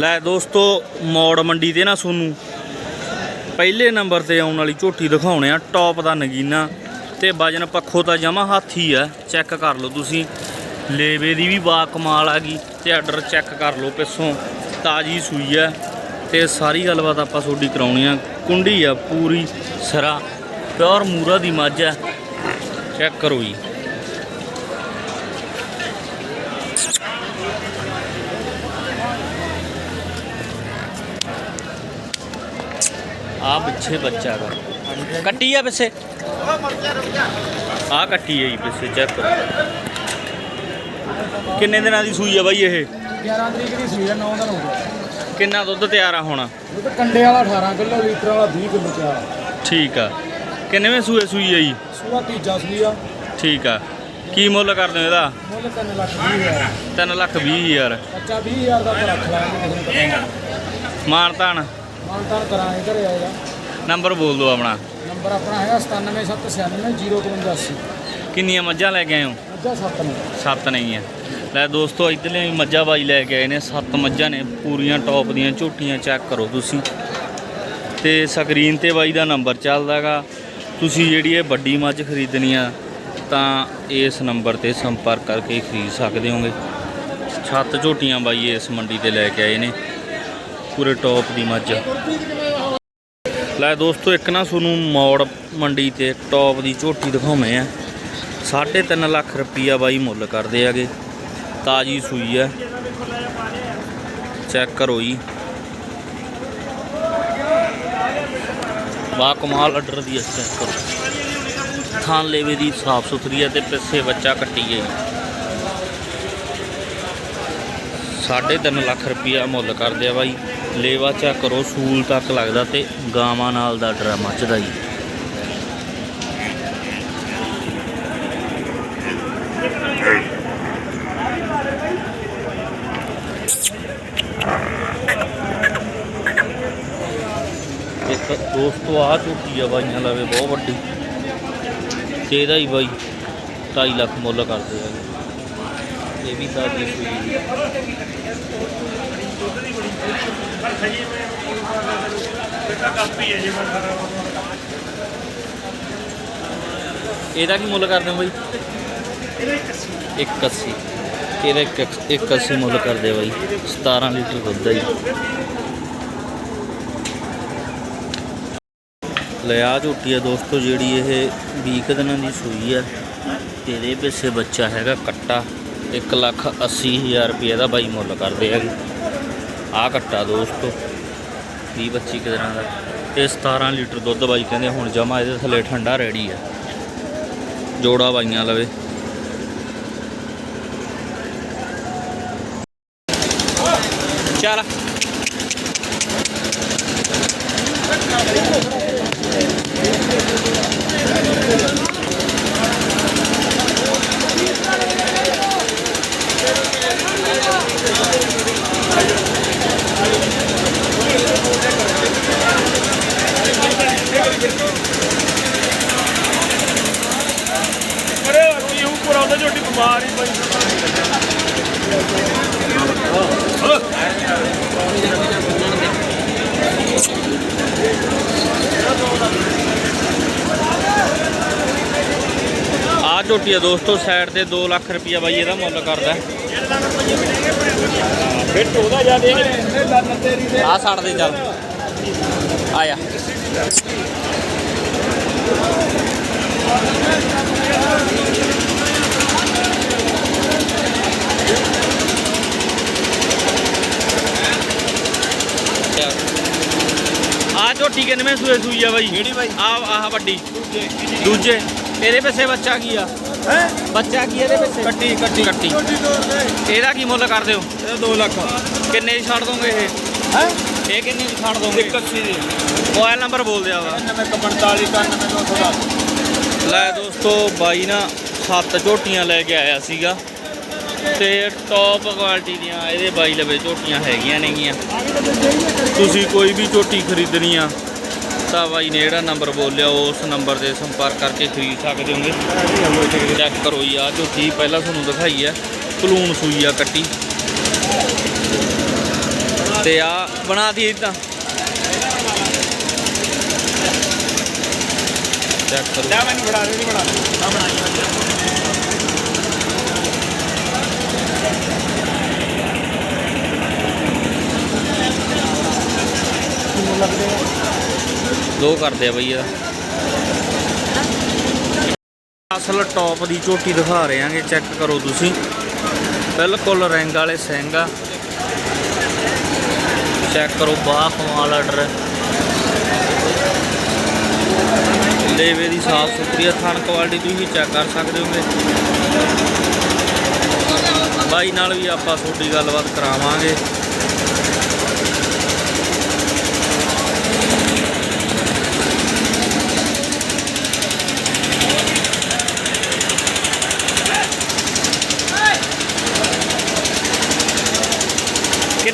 ਲੈ ਦੋਸਤੋ, ਮੌੜ ਮੰਡੀ ਤੇ ਨਾ ਸੋਨੂੰ। ਪਹਿਲੇ ਨੰਬਰ ਤੇ ਆਉਣ ਵਾਲੀ ਝੋਟੀ ਦਿਖਾਉਣੇ ਆ ਟੌਪ ਦਾ ਨਗੀਨਾ। ਤੇ ਵਜਨ ਪੱਖੋਂ ਤਾਂ ਜਮਾ ਹਾਥੀ ਆ ਚੈੱਕ ਕਰ ਲਓ ਤੁਸੀਂ। ਲੇਵੇ ਦੀ ਵੀ ਬਾ ਕਮਾਲ ਆ ਗਈ, ਤੇ ਆਰਡਰ ਚੈੱਕ ਕਰ ਲਓ ਪਿੱਛੋਂ। ਤਾਜੀ ਸੂਈ ਆ, ਤੇ ਸਾਰੀ ਗੱਲਬਾਤ ਆਪਾਂ ਤੁਹਾਡੀ ਕਰਾਉਣੀ ਆ। ਕੁੰਡੀ ਆ ਪੂਰੀ ਸਰਾ ਪਿਓਰ ਮੂਰਾ ਦੀ ਮੱਝ ਆ। ਚੈੱਕ ਕਰੋ ਜੀ। ਆ ਪਿੱਛੇ ਬੱਚਾ ਦਾ ਕੱਟੀ ਆ ਪਿੱਛੇ? ਆ ਕੱਟੀ ਹੈ ਜੀ ਪਿੱਛੇ ਚੈੱਕ ਕਰੋ। ਕਿੰਨੇ ਦਿਨਾਂ ਦੀ ਸੂਈ ਆ ਬਾਈ ਇਹ? 11 ਤਰੀਕ ਦੀ ਸੂਈ ਆ 9 ਦਿਨ ਹੋ ਗਏ। ਕਿੰਨਾ ਦੁੱਧ ਤਿਆਰ ਆ ਹੋਣਾ? ਤਾਂ ਕੰਡੇ ਵਾਲਾ 18 ਕਿਲੋ ਲੀਟਰ ਵਾਲਾ 20 ਕਿਲੋ ਤਿਆਰ ਠੀਕ ਆ। ਕਿੰਨੇਵੇਂ ਸੂਏ ਸੂਈ ਆ ਜੀ? ਸੂਆ ਤੀਜਾ ਸੂਈ ਆ। ਠੀਕ ਆ। ਕੀ ਮੁੱਲ ਕਰਦੇ ਹੋ ਇਹਦਾ? ਮੁੱਲ 3 ਲੱਖ 20 ਹਜ਼ਾਰ। 3 ਲੱਖ 20 ਹਜ਼ਾਰ। ਬੱਚਾ 20 ਹਜ਼ਾਰ ਦਾ ਰੱਖ ਲਾਂਗੇ ਮਾਨਤਾਨ ਮਾਨਤਾਨ ਕਰਾਂਗੇ ਘਰੇ ਆਏਗਾ। ਨੰਬਰ ਬੋਲ ਦਿਓ ਆਪਣਾ। ਨੰਬਰ ਆਪਣਾ ਹੈਗਾ 97796085 ਕਿੰਨੀਆਂ ਮੱਝਾਂ ਲੈ ਕੇ ਆਏ ਹੋ? ਅੱਜਾ 7 ਨੂੰ। ਸੱਤ ਨਹੀਂ ਆ। ਲੈ ਦੋਸਤੋ ਇੱਧਰਲੇ ਵੀ ਮੱਝਾਂ ਬਾਈ ਲੈ ਕੇ ਆਏ ਨੇ। ਸੱਤ ਮੱਝਾਂ ਨੇ ਪੂਰੀਆਂ ਟੌਪ ਦੀਆਂ ਝੋਟੀਆਂ ਚੈੱਕ ਕਰੋ ਤੁਸੀਂ। ਤੇ ਸਕਰੀਨ ਤੇ ਬਾਈ ਦਾ ਨੰਬਰ ਚੱਲਦਾਗਾ। ਤੁਸੀਂ ਜਿਹੜੀ ਇਹ ਵੱਡੀ ਮੱਝ ਖਰੀਦਣੀ ਆ ਤਾਂ ਇਸ ਨੰਬਰ ਤੇ ਸੰਪਰਕ ਕਰਕੇ ਹੀ ਖਰੀਦ ਸਕਦੇ ਹੋਗੇ। ਛੱਤ ਝੋਟੀਆਂ ਬਾਈ ਇਸ ਮੰਡੀ ਤੇ ਲੈ ਕੇ ਆਏ ਨੇ। ਪੂਰੇ ਟੌਪ ਦੀ ਮੱਝ। ਲੈ ਦੋਸਤੋ, ਇੱਕ ਨਾ ਤੁਹਾਨੂੰ ਮੌੜ ਮੰਡੀ ਤੇ ਟੌਪ ਦੀ ਝੋਟੀ ਦਿਖਾਉਵੇਂ ਆ। 3.5 ਲੱਖ ਰੁਪਈਆ ਬਾਈ ਮੁੱਲ ਕਰਦੇ ਆਗੇ। ਤਾਜੀ ਸੂਈ ਆ। ਚੈੱਕ ਕਰੋ ਜੀ। ਬਾ ਕਮਾਲ ਆਰਡਰ ਦੀ ਹੈ ਚੈੱਕ ਕਰੋ। ਥਾਂ ਲੇਵੇ ਦੀ ਸਾਫ਼ ਸੁਥਰੀ ਹੈ ਤੇ ਪਿੱਛੇ ਬੱਚਾ ਕੱਟੀ ਹੈ ਜੀ। ਸਾਢੇ ਤਿੰਨ ਲੱਖ ਰੁਪਈਆ ਮੁੱਲ ਕਰਦੇ ਆ ਬਾਈ। ਲੇਵਾ ਚੈੱਕ ਕਰੋ, ਸੂਲ ਤੱਕ ਲੱਗਦਾ ਤੇ ਗਾਵਾਂ ਨਾਲ ਦਾ ਡਰਾਮਾ ਮੱਚਦਾ ਜੀ ਇੱਕ ਦੋਸਤੋ ਆ ਝੂਠੀ ਆ ਬਾਈਆਂ ਲਵੇ ਬਹੁਤ ਵੱਡੀ। ਤੇ ਇਹਦਾ ਹੀ ਬਾਈ 2.5 ਲੱਖ ਮੁੱਲ ਕਰਦੇ ਆ। ਇਹ ਵੀ ਦੀ ਹੈ। ਇਹਦਾ ਕੀ ਮੁੱਲ ਕਰਦੇ ਹੋ ਬਾਈ? 81 ਇਹਦਾ ਇੱਕ- 81 ਮੁੱਲ ਕਰਦੇ ਬਾਈ। 17 ਲੀਟਰ ਦੁੱਧ ਹੈ ਲਿਆ ਝੋਟੀ ਆ ਦੋਸਤੋ ਜਿਹੜੀ ਇਹ 20 ਕੁ ਦਿਨਾਂ ਦੀ ਸੂਈ ਆ। ਤੇ ਇਹਦੇ ਪਿੱਛੇ ਬੱਚਾ ਹੈਗਾ ਕੱਟਾ। 1 ਲੱਖ 80 ਹਜ਼ਾਰ ਰੁਪਏ ਦਾ ਬਾਈ ਮੁੱਲ ਕਰਦੇ ਹੈਗੇ ਆ ਕੱਟਾ ਦੋਸਤੋ 20 25 ਕੁ ਦਿਨਾਂ ਦਾ। ਤੇ 17 ਲੀਟਰ ਦੁੱਧ ਬਾਈ ਕਹਿੰਦੇ ਹੁਣ ਜਮਾ ਇਹਦੇ ਥੱਲੇ ਠੰਡਾ ਰੈਡੀ ਆ। ਜੋੜਾ ਬਾਈਆਂ ਲਵੇ ਚੱਲ ਅਰੇ ਕੀ ਉੱਪਰ ਆਉਂਦਾ ਝੋਟੀ ਬਿਮਾਰ ਹੀ ਪਈ ਆ ਝੋਟੀ ਆ ਦੋਸਤੋ ਸਾਈਡ ਤੇ 2 ਲੱਖ ਰੁਪਇਆ ਬਾਈ ਇਹਦਾ ਮੁੱਲ ਕਰਦਾ। ਫਿੱਟ ਉਹਦਾ ਜਿਆਦੇ ਆ ਛੱਡ ਦੇ ਚੱਲ। ਆਇਆ। ਆ ਝੋਟੀ ਕਿੰਨਵੇਂ ਸੂਏ ਸੂਈ ਆ ਬਾਈ। ਕਿਹੜੀ ਬਾਈ? ਆ ਆਹ ਵੱਡੀ। ਦੂਜੇ। ਇਹਦੇ ਪਿੱਛੇ ਬੱਚਾ ਕੀ ਆ? ਹੈ? ਬੱਚਾ ਕੀ ਇਹਦੇ ਪਿੱਛੇ? ਕੱਟੀ ਕੱਟੀ। ਕੱਟੀ। ਇਹਦਾ ਕੀ ਮੁੱਲ ਕਰਦੇ ਹੋ ਇਹ 2 ਲੱਖ। ਕਿੰਨੇ ਦੀ ਛੱਡ ਦੋਗੇ ਇਹ? ਹੈ? ਇਹ ਕਿੰਨੀ ਦੀ ਛੱਡ ਦੋਗੇ? 81 ਦੀ। ਮੋਬਾਈਲ ਨੰਬਰ ਬੋਲ ਦਿਆ ਵਾ। 99 99 ਲੈ ਦੋਸਤੋ ਬਾਈ ਨਾ ਸੱਤ ਝੋਟੀਆਂ ਲੈ ਕੇ ਆਇਆ ਸੀਗਾ। ਤੇ ਟੌਪ ਕੁਆਲਿਟੀ ਦੀਆਂ ਇਹਦੇ ਬਾਈ ਲਵੇ ਝੋਟੀਆਂ ਹੈਗੀਆਂ ਨੇਗੀਆਂ। ਤੁਸੀਂ ਕੋਈ ਵੀ ਝੋਟੀ ਖਰੀਦਣੀ ਆ, ਤਾਂ ਬਾਈ ਨੇ ਜਿਹੜਾ ਨੰਬਰ ਬੋਲਿਆ, ਉਸ ਨੰਬਰ ਤੇ ਸੰਪਰਕ ਕਰਕੇ ਖਰੀਦ ਸਕਦੇ ਹੋਗੇ। ਚੈੱਕ ਕਰੋ ਜੀ ਆ ਝੋਟੀ ਪਹਿਲਾਂ ਤੁਹਾਨੂੰ ਦਿਖਾਈ ਆ, ਕਲੂਨ ਸੂਈ ਆ ਕੱਟੀ। ਤੇ ਆ ਬਣਾ ਦੀ ਤਾਂ। ਚੈੱਕ ਕਰੋ। ਲੈ ਮੈਨੂੰ ਫੜਾ ਦੇ ਨਹੀਂ ਫੜਾ ਆ ਬਣਾਈ ਦੋ ਕਰਦੇ ਆ ਬਈਆ ਅਸਲ ਟੌਪ ਦੀ ਝੋਟੀ ਦਿਖਾ ਰਹੇ ਆਂਗੇ ਚੈੱਕ ਕਰੋ ਤੁਸੀਂ। ਬਿਲਕੁਲ ਰੰਗ ਵਾਲੇ ਸਿੰਘ ਆ। ਚੈੱਕ ਕਰੋ ਬਾਹ ਕਮਾਲ ਆਰਡਰ ਲੇਵੇ ਦੀ ਸਾਫ਼ ਸੁਥਰੀ ਆ, ਥਣ ਕੁਆਲਿਟੀ ਤੁਸੀਂ ਚੈੱਕ ਕਰ ਸਕਦੇ ਹੋਗੇ। ਬਾਈ ਨਾਲ ਵੀ ਆਪਾਂ ਤੁਹਾਡੀ ਗੱਲਬਾਤ ਕਰਾਵਾਂਗੇ।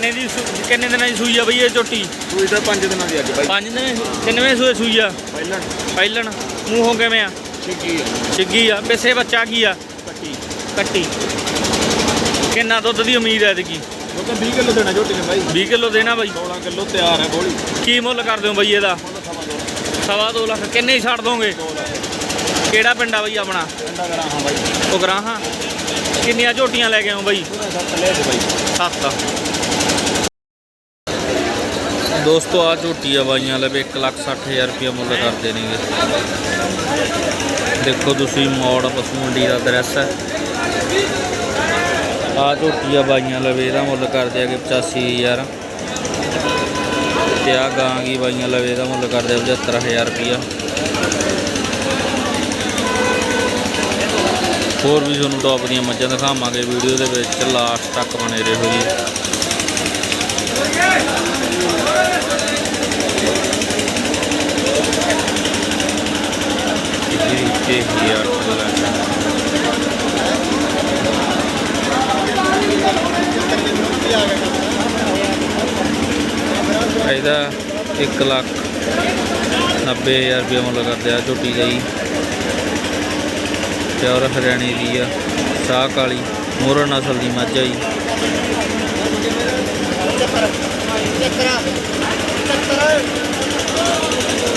ਕਿੰਨੇ ਦੀ ਸੂ- ਕਿੰਨੇ ਦਿਨਾਂ ਦੀ ਸੂਈ ਆ ਬਈ ਇਹ ਝੋਟੀ? ਤੂੰ ਤਾਂ 5 ਦਿਨਾਂ ਦੀ ਅੱਜ ਬਾਈ। ਪੰਜ ਦਿਨ ਕਿੰਨਵੇਂ ਸੂਏ ਸੂਈ ਆ? ਪਹਿਲਾਂ। ਪਹਿਲਣ। ਮੂੰਹੋਂ ਕਿਵੇਂ ਆ? ਛਿੱਗੀ ਛਿੱਗੀ ਆ। ਪਿੱਛੇ ਬੱਚਾ ਕੀ ਆ? ਕੱਟੀ। ਕੱਟੀ। ਕਿੰਨਾ ਦੁੱਧ ਦੀ ਉਮੀਦ ਹੈ ਇਹਦੀ ਉਹ ਤਾਂ 20 ਕਿਲੋ ਦੇਣਾ ਝੋਟੀ ਨੇ ਬਾਈ। 20 ਕਿਲੋ ਦੇਣਾ ਬਾਈ। 16 ਕਿਲੋ ਤਿਆਰ ਹੈ ਬੋਲੀ ਕੀ ਮੁੱਲ ਕਰਦੇ ਹੋ ਬਾਈ ਇਹਦਾ? ਸਵਾ ਦੋ। ਲੱਖ। ਕਿੰਨੇ ਹੀ ਛੱਡ ਦੋਗੇ? ਕਿਹੜਾ ਪਿੰਡ ਆ ਬਾਈ ਆਪਣਾ? ਠੰਡਾ ਕਰਾਂ ਹਾਂ ਬਾਈ। ਉਹ ਗਰਾਹਾਂ। ਕਿੰਨੀਆਂ ਝੋਟੀਆਂ ਲੈ ਕੇ ਆਓ ਬਾਈ? ਪੂਰਾ ਸੱਤ ਲੈ ਦੇ ਬਾਈ। ਸੱਤ। ਦੋਸਤੋ ਆ ਝੋਟੀ ਆ ਬਾਈਆਂ ਲਵੇ 160000 ਰੁਪਏ ਮੁੱਲ ਕਰਦੇ ਨੇਗੇ। ਦੇਖੋ ਤੁਸੀਂ ਮੋੜ ਪਸ਼ੂ ਮੰਡੀ ਦਾ ਦਰਸ ਹੈ। ਆ ਝੋਟੀ ਆ ਬਾਈਆਂ ਲਵੇ ਇਹਦਾ ਮੁੱਲ ਕਰਦੇ ਆਗੇ 85000 ਤੇ ਆ ਗਾਂ ਕੀ ਬਾਈਆਂ ਲਵੇ ਇਹਦਾ ਮੁੱਲ ਕਰਦੇ ਆ 75000 ਰੁਪਿਆ ਹੋਰ ਵੀ ਤੁਹਾਨੂੰ ਟੌਪ ਦੀਆਂ ਮੱਝਾਂ ਦਿਖਾਵਾਂਗੇ ਵੀਡੀਓ ਦੇ ਵਿੱਚ ਲਾਸਟ ਤੱਕ ਬਣੇ ਰਹੋ ਜੀ। ਇਹ ਕਿ ਯਾਰ ਇਹਦਾ 1 ਲੱਖ 90000 ਰੁਪਏ ਮੁੱਲ ਕਰਦੇ ਆ ਝੋਟੀ ਲਈ ਜੀ। ਪਿਓਰ ਹਰਿਆਣੇ ਦੀ ਆ, ਸਾਹ ਕਾਲੀ, ਮੋਹਰ ਨਸਲ ਦੀ ਮੱਝ ਆ ਜੀ। ったら、言っちゃったら、言っちゃったら。